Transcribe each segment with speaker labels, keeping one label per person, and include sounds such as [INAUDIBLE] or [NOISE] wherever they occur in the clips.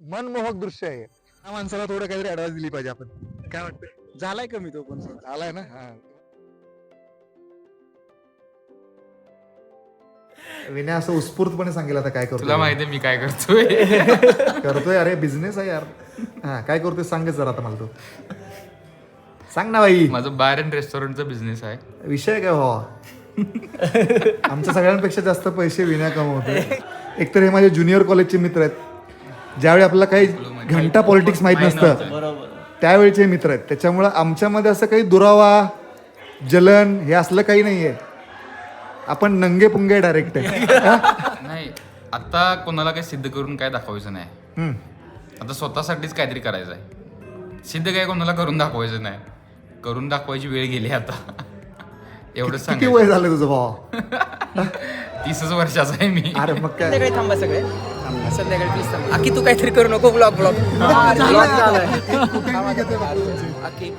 Speaker 1: मनमोहक दृश्य आहे. त्या माणसाला थोडं काहीतरी ऍडवाइस दिली पाहिजे आपण. काय वाटतं
Speaker 2: झालाय कमी तो पण
Speaker 1: आलाय ना? हा. विनय असं उत्स्फूर्तपणे सांगेल आता काय करतो
Speaker 3: तुला माहिती आहे मी काय करतोय. [LAUGHS]
Speaker 1: करतोय अरे बिझनेस आहे यार. हा काय करतोय सांगच जरा आता मला तू. सांग ना बाई.
Speaker 3: माझं बार अँड रेस्टॉरंटचा बिझनेस आहे.
Speaker 1: विषय काय व्हावा आमच्या सगळ्यांपेक्षा जास्त पैसे विनय कमवतोय. एकतर हे माझे ज्युनियर कॉलेजचे मित्र आहेत. ज्यावेळी आपल्याला काही घंटा पॉलिटिक्स माहीत नसतं.
Speaker 2: बरोबर.
Speaker 1: त्यावेळचे मित्र आहेत. त्याच्यामुळं आमच्यामध्ये असं काही दुरावा जलन हे असलं काही नाहीये. आपण नंगे पुंगे डायरेक्ट आहे. [LAUGHS] हा?
Speaker 3: नाही आता कोणाला काही सिद्ध करून काय दाखवायचं नाही.
Speaker 1: हम्म.
Speaker 3: आता स्वतःसाठीच काहीतरी करायचं आहे. सिद्ध काय कोणाला करून दाखवायचं नाही. करून दाखवायची वेळ गेली आता. [LAUGHS] एवढंच
Speaker 1: किती
Speaker 3: सांग
Speaker 1: वय झालं तुझं भावा? [LAUGHS]
Speaker 3: तीसच वर्षाचा आहे मी.
Speaker 1: अरे मग काय?
Speaker 4: संध्याकाळी थांबा सगळे. संध्याकाळी प्लीज थांबा आकी तू काहीतरी करू नको ब्लॉग ब्लॉग ब्लॉग आकी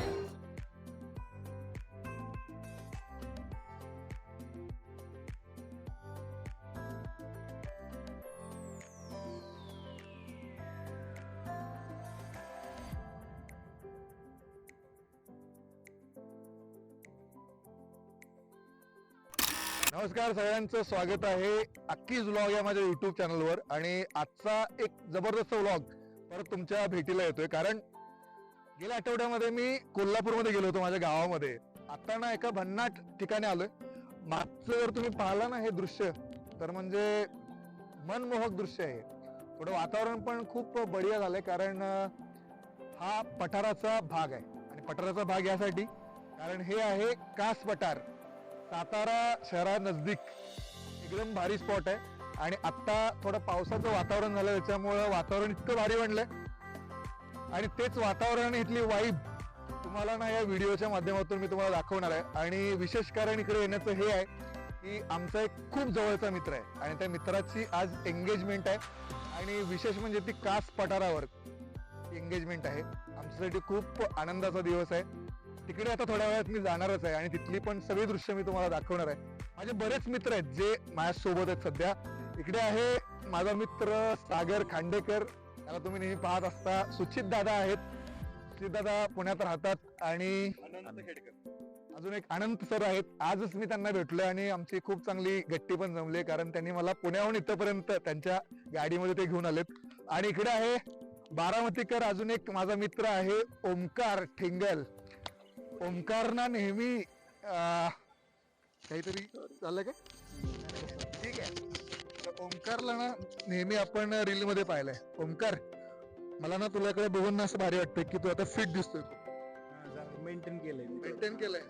Speaker 1: नमस्कार सगळ्यांचं स्वागत आहे अक्कीज व्लॉग या माझ्या युट्यूब चॅनलवर आणि आजचा एक जबरदस्त व्लॉग परत तुमच्या भेटीला येतोय. कारण गेल्या आठवड्यामध्ये मी कोल्हापूरमध्ये गेलो होतो माझ्या गावामध्ये. आता ना एका भन्नाट ठिकाणी आलोय. मागचं जर तुम्ही पाहिला ना हे दृश्य तर म्हणजे मनमोहक दृश्य आहे. थोडं वातावरण पण खूप बढिया झालंय कारण हा पठाराचा भाग आहे. आणि पठाराचा भाग यासाठी कारण हे आहे कास पठार सातारा शहरा नजदीक एकदम भारी स्पॉट आहे. आणि आत्ता थोडं पावसाचं वातावरण झालं त्याच्यामुळं वातावरण इतकं भारी बनलंय. आणि तेच वातावरण इथली वाईब तुम्हाला ना या व्हिडिओच्या माध्यमातून मी तुम्हाला दाखवणार आहे. आणि विशेष कारण इकडे येण्याचं हे आहे की आमचा एक खूप जवळचा मित्र आहे. आणि त्या मित्राची आज एंगेजमेंट आहे. आणि विशेष म्हणजे ती कास पठारावर एंगेजमेंट आहे. आमच्यासाठी खूप आनंदाचा दिवस आहे. तिकडे आता थोड्या वेळात मी जाणारच आहे आणि तिथली पण सगळी दृश्य मी तुम्हाला दाखवणार आहे. माझे बरेच मित्र आहेत जे माझ्या सोबत आहेत सध्या. इकडे आहे माझा मित्र सागर खांडेकर. त्याला तुम्ही नेहमी पाहत असता. सुचित दादा आहेत. सुचित दादा पुण्यात राहतात आणि अजून एक अनंत सर आहेत. आजच मी त्यांना भेटलोय आणि आमची खूप चांगली गट्टी पण जमली कारण त्यांनी मला पुण्याहून इथपर्यंत त्यांच्या गाडीमध्ये ते घेऊन आलेत. आणि इकडे आहे बारामतीकर. अजून एक माझा मित्र आहे ओमकार ठेंगल. ओमकारना नेहमी अं, काहीतरी झालं का? ठीक आहे. तर ओमकारला ना नेहमी आपण रील मध्ये पाहिलंय. ओमकार मला ना तुझ्याकडे बघून ना असं भारी वाटतंय की तू आता फिट दिसतोय
Speaker 2: मेंटेन केलंय मी.
Speaker 1: मेंटेन केलंय.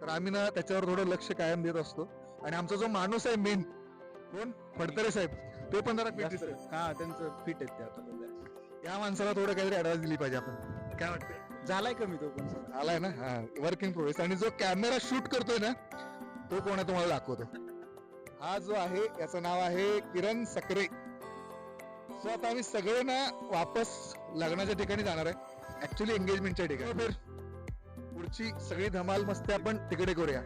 Speaker 1: तर आम्ही ना त्याच्यावर थोडं लक्ष कायम देत असतो. आणि आमचा जो माणूस आहे मेन कोण? फडतरे साहेब. ते पण जरा फिट
Speaker 2: जास्त-
Speaker 1: दिसतोय.
Speaker 2: हा त्यांचं फिट आहेत ते आता सध्या.
Speaker 1: या माणसाला थोडं काहीतरी ऍडवाइस दिली पाहिजे आपण. काय वाटतं
Speaker 2: झालाय कमी तो पण.
Speaker 1: आलाय ना? हा वर्क इन प्रोग्रेस आणि जो कॅमेरा शूट करतोय ना तो कोण आहे तुम्हाला दाखवतो. हा जो आहे याचं नाव आहे किरण सकरे. सो आता आम्ही सगळे ना वापस लग्नाच्या ठिकाणी जाणार आहे. ऍक्च्युली एंगेजमेंटच्या ठिकाणी. तर? पुढची सगळी धमाल मस्ती आपण तिकडे करूया.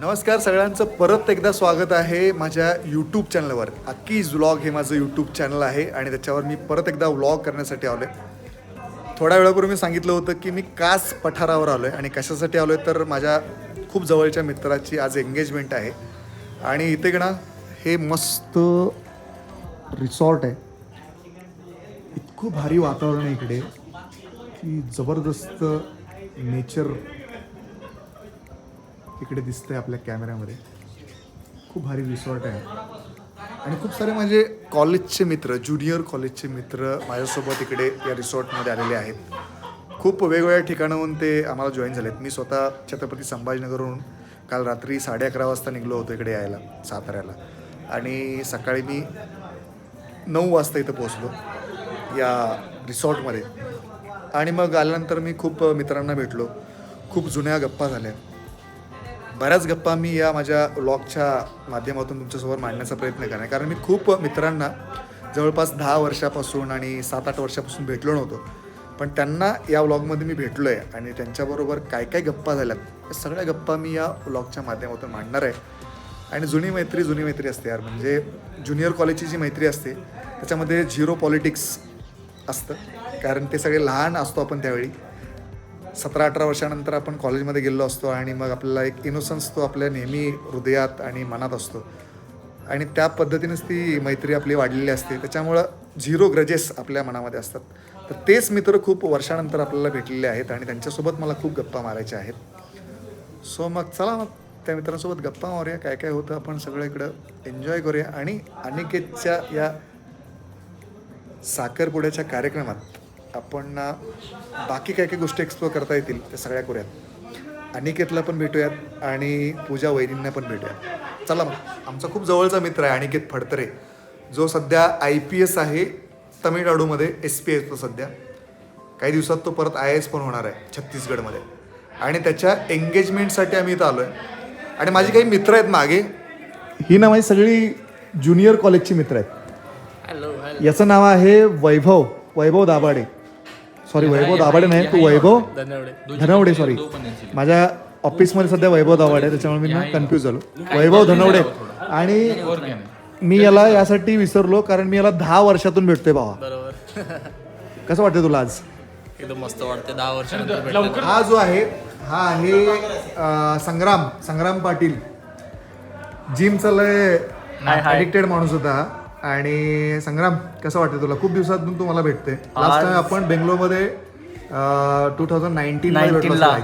Speaker 1: नमस्कार सगळ्यांचं. परत एकदा स्वागत आहे माझ्या यूट्यूब चॅनलवर अक्कीज व्लॉग हे माझं यूट्यूब चॅनल आहे आणि त्याच्यावर मी परत एकदा व्लॉग करण्यासाठी आलो आहे थोड्या वेळापूर्वी मी सांगितलं होतं की मी कास पठारावर आलो आहे आणि कशासाठी आलो आहे तर माझ्या खूप जवळच्या मित्राची आज एंगेजमेंट आहे. आणि इथे ना हे मस्त रिसॉर्ट आहे. इतकं भारी वातावरण आहे इकडे की जबरदस्त नेचर इकडे दिसतंय आपल्या कॅमेऱ्यामध्ये. खूप भारी रिसॉर्ट आहे. आणि खूप सारे माझे कॉलेजचे मित्र ज्युनियर कॉलेजचे मित्र माझ्यासोबत इकडे या रिसॉर्टमध्ये आलेले आहेत. खूप वेगवेगळ्या ठिकाणाहून ते आम्हाला जॉईन झालेत. मी स्वतः छत्रपती संभाजीनगरहून काल रात्री साडे अकरा वाजता निघलो होतो इकडे यायला साताऱ्याला. आणि सकाळी मी नऊ वाजता इथं पोहोचलो या रिसॉर्टमध्ये. आणि मग आल्यानंतर मी खूप मित्रांना भेटलो. खूप जुन्या गप्पा झाल्या बऱ्याच गप्पा मी या माझ्या व्लॉगच्या माध्यमातून तुमच्यासमोर मांडण्याचा प्रयत्न करणार कारण मी खूप मित्रांना जवळपास दहा वर्षापासून आणि सात आठ वर्षापासून भेटलो नव्हतो. पण त्यांना या व्लॉगमध्ये मी भेटलो आहे आणि त्यांच्याबरोबर काय काय गप्पा झाल्यात या सगळ्या गप्पा मी या व्लॉगच्या माध्यमातून मांडणार आहे. आणि जुनी मैत्री जुनी मैत्री असते यार. म्हणजे ज्युनियर कॉलेजची जी मैत्री असते त्याच्यामध्ये झिरो पॉलिटिक्स असतं. कारण ते सगळे लहान असतो आपण त्यावेळी. सतरा अठरा वर्षानंतर आपण कॉलेजमध्ये गेलो असतो आणि मग आपल्याला एक इनोसन्स तो आपल्या नेहमी हृदयात आणि मनात असतो. आणि त्या पद्धतीनेच ती मैत्री आपली वाढलेली असते. त्याच्यामुळं झिरो ग्रजेस आपल्या मनामध्ये असतात. तर तेच मित्र खूप वर्षानंतर आपल्याला भेटलेले आहेत आणि त्यांच्यासोबत मला खूप गप्पा मारायच्या आहेत. सो मग चला मग त्या मित्रांसोबत गप्पा मारूया. काय काय होतं आपण सगळं इकडं एन्जॉय करूया. आणि अनिकेतच्या या साखरपुड्याच्या कार्यक्रमात आपण ना बाकी काय काय गोष्टी एक्सप्लोअर करता येतील त्या सगळ्या करूयात. अनिकेतला पण भेटूयात आणि पूजा वैरींना पण भेटूयात. चला मग. आमचा खूप जवळचा मित्र आहे अनिकेत फडतरे. जो सध्या आय पी एस आहे तमिळनाडूमध्ये एस पी एस तो सध्या. काही दिवसात तो परत आय एस पण होणार आहे छत्तीसगडमध्ये. आणि त्याच्या एंगेजमेंटसाठी आम्ही इथं आलो आहे आणि माझी काही मित्र आहेत मागे. ही ना माझी सगळी ज्युनियर कॉलेजची मित्र आहेत. याचं नाव आहे वैभव वैभव दाभाडे. सॉरी वैभव दाभाडे नाही तू वैभव? धनवडे सॉरी माझ्या ऑफिसमध्ये सध्या वैभव दाभाडे आहे त्याच्यामुळे मी ना कन्फ्यूज झालो. वैभव धनवडे. आणि मी याला यासाठी विसरलो कारण मी याला दहा वर्षातून भेटतोय भावा.
Speaker 5: बरोबर.
Speaker 1: कसं वाटतं तुला आज?
Speaker 5: एकदम मस्त वाटते दहा वर्षानंतर भेटलं
Speaker 1: हा जो आहे हा आहे संग्राम संग्राम पाटील. जिमचा लय ऍडिक्टेड माणूस होता. हा. आणि संग्राम कसं वाटतं तुला? खूप दिवसातून तू मला भेटते लास्ट टाइम आपण बेंगलोरमध्ये टू थाउजंड नाईन्टीन
Speaker 5: नाईन्टीनला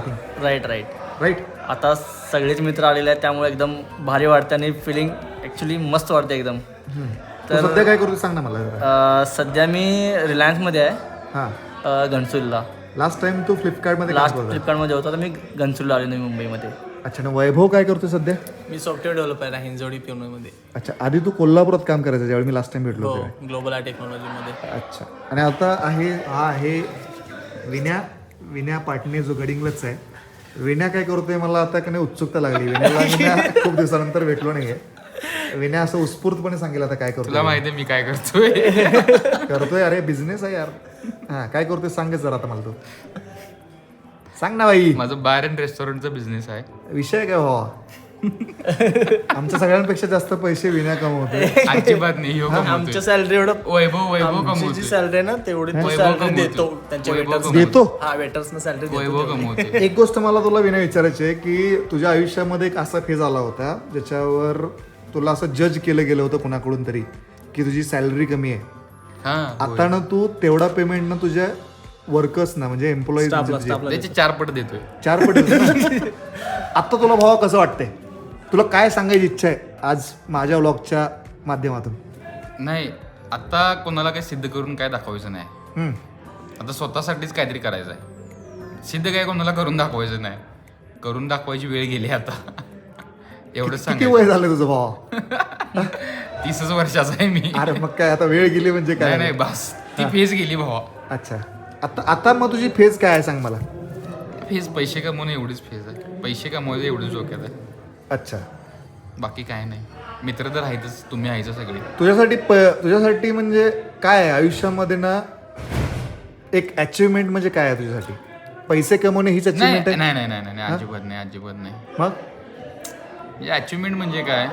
Speaker 5: राईट राईट
Speaker 1: राईट
Speaker 5: आता सगळेच मित्र आलेले आहेत त्यामुळे एकदम भारी वाटते आणि फिलिंग ॲक्च्युली मस्त वाटते एकदम.
Speaker 1: तर सध्या काय करू सांग ना मला
Speaker 5: सध्या मी रिलायन्समध्ये आहे
Speaker 1: हा. लास्ट टाइम तू फ्लिपकार्टमध्ये काम
Speaker 5: लास्ट
Speaker 1: करतो
Speaker 5: फ्लिपकार्टमध्ये होता तर मी घनसोलीला आलो नवी मुंबईमध्ये.
Speaker 1: अच्छा ना वैभव काय करतो सध्या?
Speaker 6: मी सॉफ्टवेअर डेव्हलपर आहे हिंजवडी पिवण्यामध्ये
Speaker 1: अच्छा आधी तू कोल्हापुरात काम करायचं ज्यावेळी मी लास्ट टाइम भेटलो
Speaker 6: हो
Speaker 1: होतो.
Speaker 6: ग्लोबल आय टेक्नॉलॉजीमध्ये
Speaker 1: अच्छा. आणि आता आहे हा आहे विन्या विन्या पाटणे जो गडिंगलच आहे. विन्या काय करतोय मला आता का नाही उत्सुकता लागली. विन्याला [LAUGHS] मी खूप दिवसानंतर भेटलो नाहीये. विन्या असं उत्स्फूर्तपणे सांगेल आता काय
Speaker 3: तुला
Speaker 1: करतोय.
Speaker 3: माहिती आहे मी काय करतोय.
Speaker 1: करतोय अरे बिझनेस आहे यार. हा काय करतोय सांगच जरा आता मला तू. सांग ना बाई.
Speaker 3: माझं बार अँड रेस्टॉरंटचा बिझनेस आहे.
Speaker 1: विषय काय भावा? आमच्या सगळ्यांपेक्षा जास्त पैसे विन्या कमवतोय.
Speaker 3: अजिबात नाही ह्यो
Speaker 6: आमच्या
Speaker 3: कमवतोय.
Speaker 6: सॅलरी एवढं
Speaker 3: वैभव वैभव
Speaker 6: आमची जी
Speaker 3: कमवतोय.
Speaker 6: सॅलरी आहे ना तेवढी
Speaker 3: वैभव
Speaker 6: सॅलरी
Speaker 3: कमवतोय.
Speaker 6: देतो. त्यांच्या
Speaker 3: वैभव
Speaker 6: वेटर्स
Speaker 3: कमवतोय.
Speaker 1: देतो?
Speaker 6: हा वेटर्सना सॅलरी देतो
Speaker 3: वैभव कमवतोय.
Speaker 1: एक गोष्ट मला तुला विनय विचारायची आहे की तुझ्या आयुष्यामध्ये एक असा फेज आला होता ज्याच्यावर तुला असं जज केलं गेलं होतं कुणाकडून तरी की तुझी सॅलरी कमी आहे?
Speaker 3: हा
Speaker 1: आता ना तू तेवढा पेमेंट ना तुझ्या वर्कर्सना म्हणजे एम्प्लॉईज
Speaker 3: त्याचे चार पट देतोय.
Speaker 1: चार पट [LAUGHS] आता तुला भावा कसं वाटतंय? तुला काय सांगायची इच्छा आहे आज माझ्या व्लॉगच्या माध्यमातून?
Speaker 3: नाही आता कोणाला काही सिद्ध करून काय दाखवायचं नाही. आता स्वतःसाठीच काहीतरी करायचं आहे. सिद्ध काय कोणाला करून दाखवायचं नाही. करून दाखवायची वेळ गेली आता. [LAUGHS] एवढंच
Speaker 1: किती
Speaker 3: सांग
Speaker 1: वय झालं तुझं भावा? [LAUGHS]
Speaker 3: तीसच वर्षाचा आहे मी.
Speaker 1: अरे मग काय आता वेळ गेली म्हणजे
Speaker 3: नाही
Speaker 1: काय?
Speaker 3: नाही बस. ती फेज गेली भावा.
Speaker 1: अच्छा. आता आता मग तुझी फेज काय आहे सांग मला?
Speaker 3: फेज पैसे कमवणं एवढीच फेज आहे. पैसे कमवायचं एवढीच डोक्यात आहे.
Speaker 1: अच्छा.
Speaker 3: बाकी काय नाही. मित्र तर आहेतच तुम्ही आहेच सगळे.
Speaker 1: तुझ्यासाठी प तुझ्यासाठी म्हणजे काय आहे? आयुष्यामध्ये ना एक अचिव्हमेंट म्हणजे काय आहे तुझ्यासाठी? पैसे कमवणे हीच
Speaker 3: नाही
Speaker 1: अचिव्हमेंट
Speaker 3: नाही
Speaker 1: आहे
Speaker 3: नाही नाही नाही अजिबात नाही अजिबात नाही.
Speaker 1: मग?
Speaker 3: म्हणजे अचिव्हमेंट म्हणजे काय?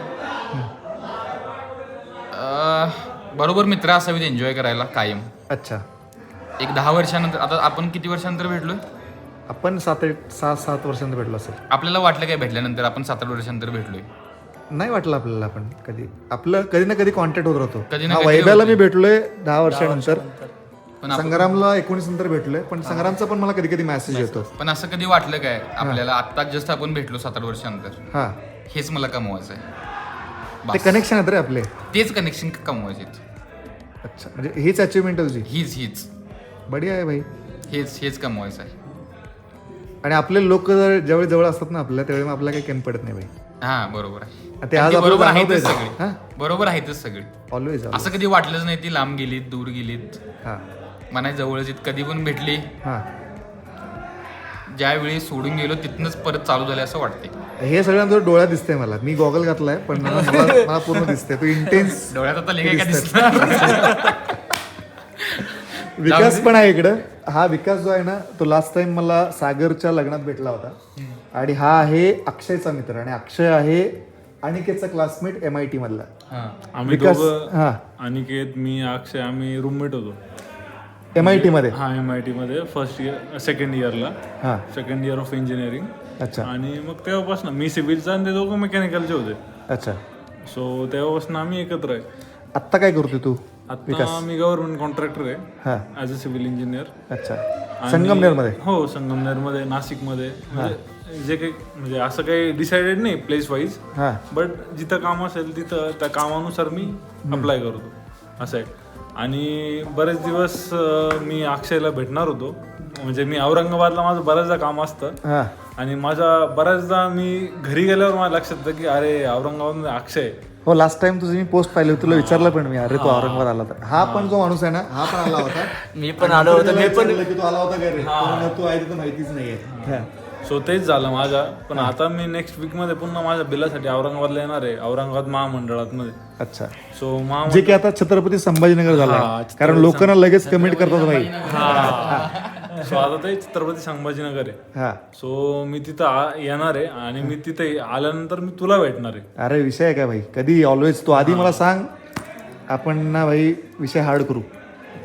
Speaker 3: अं, बरोबर मित्र असावीत एन्जॉय करायला कायम.
Speaker 1: अच्छा.
Speaker 3: एक दहा वर्षानंतर आता आपण किती वर्षानंतर भेटलोय?
Speaker 1: आपण सात एक सहा सात वर्षांत भेटलो असेल.
Speaker 3: आपल्याला वाटलं काय भेटल्यानंतर आपण सात आठ वर्षानंतर भेटलोय?
Speaker 1: नाही वाटलं आपल्याला आपण कधी. आपलं कधी ना कधी कॉन्टॅक्ट होत राहतो.
Speaker 3: कधी ना कधी
Speaker 1: वैभ्याला
Speaker 3: होतं.
Speaker 1: मी भेटलोय दहा वर्षानंतर.
Speaker 3: पण
Speaker 1: संग्रामला एकोणीस नंतर भेटलोय पण संग्रामचा पण मला कधी कधी मेसेज येतो.
Speaker 3: पण असं कधी वाटलं काय? आपल्याला आत्ता जस्ट आपण भेटलो सात आठ वर्षानंतर.
Speaker 1: हा.
Speaker 3: हेच मला कमवायचं आहे
Speaker 1: ते
Speaker 3: बस.
Speaker 1: कनेक्शन आहेत रे आपले.
Speaker 3: तेच कनेक्शन कमवायचे
Speaker 1: अच्छा म्हणजे हीच अचिव्हमेंट आहे तुझी?
Speaker 3: हीच हीच.
Speaker 1: बढिया आहे भाई.
Speaker 3: हेच हेच कमवायचं आहे.
Speaker 1: आणि आपले लोक जर ज्यावेळी जवळ असतात ना आपल्या त्यावेळी मग आपल्याला काही कमी पडत नाही भाई.
Speaker 3: हा बरोबर आहे.
Speaker 1: ते
Speaker 3: आणि
Speaker 1: आज
Speaker 3: ती
Speaker 1: आपल्याला
Speaker 3: बरोबर आहेतच
Speaker 1: जाणवतंय.
Speaker 3: सगळी.
Speaker 1: हा?
Speaker 3: बरोबर आहेतच सगळी.
Speaker 1: ऑलवेज
Speaker 3: असं कधी वाटलंच नाही ती लांब गेलीत दूर गेलीत.
Speaker 1: हा.
Speaker 3: मनाय जवळच आहेत कधी पण भेटली.
Speaker 1: हा.
Speaker 3: ज्यावेळी सोडून गेलो तिथनंच परत चालू झाले असं वाटते
Speaker 1: हे सगळं तुझ्या डोळ्यात दिसतंय मला. मी गॉगल घातलाय पण मला मला- मला पूर्ण दिसतंय. तू इंटेन्स [LAUGHS]
Speaker 3: डोळ्यात आता दिसणार [LAUGHS]
Speaker 1: विकास पण आहे इकडं. हा विकास जो आहे ना तो लास्ट टाइम मला सागरच्या लग्नात भेटला होता. आणि हा आहे अक्षयचा मित्र. आणि अक्षय आहे अनिकेतचा क्लासमेट एम आय टी मधला.
Speaker 7: आम्ही
Speaker 1: विकास
Speaker 7: दोघं
Speaker 1: हा.
Speaker 7: अनिकेत मी अक्षय आम्ही रूममेट होतो.
Speaker 1: एम आय टी मध्ये?
Speaker 7: हा एम आय टी मध्ये फर्स्ट इयर सेकंड इयरला
Speaker 1: हा.
Speaker 7: सेकंड इयर ऑफ इंजिनिअरिंग
Speaker 1: अच्छा.
Speaker 7: आणि मग तेव्हापासून मी सिव्हिलचा आणि ते दोघं मेकॅनिकलचे होते.
Speaker 1: अच्छा.
Speaker 7: सो तेव्हापासून आम्ही एकत्र आहे.
Speaker 1: आत्ता काय करतोय तू?
Speaker 7: आता मी गव्हर्नमेंट कॉन्ट्रॅक्टर आहे
Speaker 1: हा.
Speaker 7: ॲज अ सिव्हिल इंजिनियर
Speaker 1: अच्छा. संगमनेरमध्ये
Speaker 7: हो संगमनेरमध्ये नाशिकमध्ये. म्हणजे जे काही म्हणजे असं काही डिसाइडेड नाही प्लेस वाईज बट जिथं काम असेल तिथं त्या कामानुसार मी अप्लाय करतो. असं आहे. आणि बरेच दिवस मी अक्षयला भेटणार होतो. म्हणजे मी औरंगाबादला माझं बऱ्याचदा काम असतं. आणि माझा बऱ्याचदा मी घरी गेल्यावर मला लक्षात येतं की अरे औरंगाबादमध्ये अक्षय.
Speaker 1: हो लास्ट टाइम तुझी मी पोस्ट पाहिली होती तुला विचारलं पण मी. अरे तू औरंगाबाद आला होता. हा पण जो माणूस आहे ना हा पण आला होता. [LAUGHS]
Speaker 5: मी पण आलो होतो मी पण
Speaker 1: तू आला होता का रे पण तू आहे तिथं माहितीच नाहीये.
Speaker 7: सो तेच झालं माझा. पण आता मी नेक्स्ट वीकमध्ये पुन्हा माझ्या बिलासाठी औरंगाबादला येणार आहे औरंगाबाद महामंडळात मध्ये
Speaker 1: अच्छा.
Speaker 7: सो
Speaker 1: जे की आता छत्रपती संभाजीनगर झालं कारण लोकांना लगेच कमेंट करतात भाई
Speaker 7: सो आता ते छत्रपती संभाजीनगर आहे.
Speaker 1: हा.
Speaker 7: सो मी तिथं आ- येणार आहे आणि मी तिथे आल्यानंतर मी तुला भेटणार आहे.
Speaker 1: अरे विषय आहे का भाई? कधी? ऑलवेज तू आधी मला सांग. आपण ना भाई विषय हार्ड करू.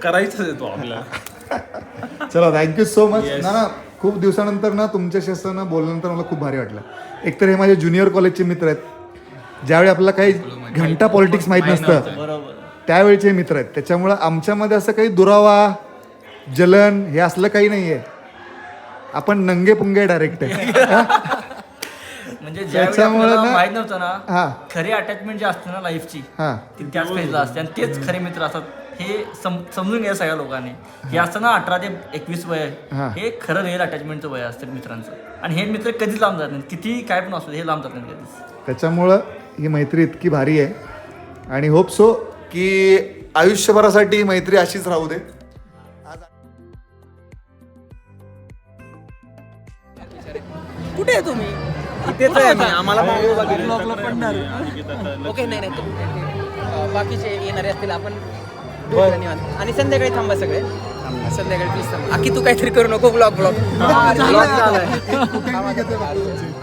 Speaker 7: करायचंच आहे तो आपल्याला. [LAUGHS]
Speaker 1: चला थँक्यू सो मच ना ना खूप दिवसानंतर ना तुमच्याशी असं ना बोलल्यानंतर मला खूप भारी वाटलं. एकतर हे माझे ज्युनियर कॉलेजचे मित्र आहेत. ज्यावेळी आपल्याला काही घंटा पॉलिटिक्स माहीत नसतं त्यावेळेचे मित्र आहेत. त्याच्यामुळं आमच्यामध्ये असं काही दुरावा जलन हे असलं काही नाही आहे आपण नंगे पुंगे डायरेक्ट आहे.
Speaker 5: म्हणजे ज्यावेळी
Speaker 1: त्याच्यामुळे
Speaker 5: आपल्याला
Speaker 1: ना-
Speaker 5: माहीत नव्हतं ना खरी अटॅचमेंट जी असते ना लाईफची
Speaker 1: हां.
Speaker 5: ती त्याच फेजला असते. आणि तेच खरे मित्र असतात. हे सम- समजून घ्या सगळ्या लोकांनी. हे असतं ना अठरा ते एकवीस वय.
Speaker 1: हा.
Speaker 5: हे खरं रिअल अटॅचमेंटचं वय असतं मित्रांचं. आणि हे मित्र कधीच लांब जात नाहीत. किती काय पण असतो हे लांब जात नाहीत कधीच.
Speaker 1: त्याच्यामुळं ही मैत्री इतकी भारी आहे. आणि होप सो की आयुष्यभरासाठी मैत्री अशीच राहू दे.
Speaker 4: कुठे आहे तुम्ही?
Speaker 2: इथेच आहे मी आम्हाला
Speaker 4: ओके नाही नाही बाकीचे येणारे असतील आपण भेटूया निवांत. आणि संध्याकाळी थांबा सगळे. संध्याकाळी प्लीज थांबा. आखी तू काहीतरी करू नको ब्लॉग ब्लॉग ब्लॉग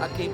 Speaker 4: आखी.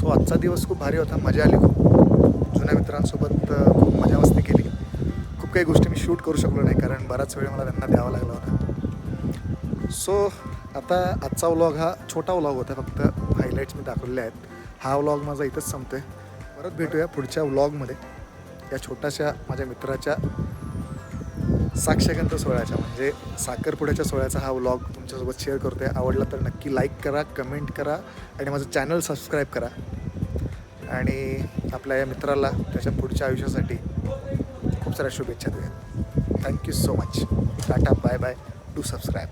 Speaker 1: सो आजचा दिवस खूप भारी होता मजा आली खूप. जुन्या मित्रांसोबत खूप मजा मस्ती केली. खूप काही गोष्टी मी शूट करू शकलो नाही कारण बराच वेळ मला त्यांना द्यावा लागला होता. सो आता आजचा व्लॉग हा छोटा व्लॉग होता फक्त हायलाईट्स मी दाखवलेले आहेत. हा व्लॉग माझा इथंच संपतोय. परत भेटूया पुढच्या व्लॉगमध्ये. या छोट्याशा माझ्या मित्राच्या साक्षगंध सोहळ्याच्या म्हणजे साखरपुड्याच्या सोहळ्याचा हा व्लॉग तुमच्यासोबत शेअर करतोय. आवडला तर नक्की लाईक करा कमेंट करा आणि माझं चॅनल सबस्क्राईब करा. आणि आपल्या या मित्राला त्याच्या पुढच्या आयुष्यासाठी खूप साऱ्या शुभेच्छा देऊया. Thank you so much tata bye bye to subscribe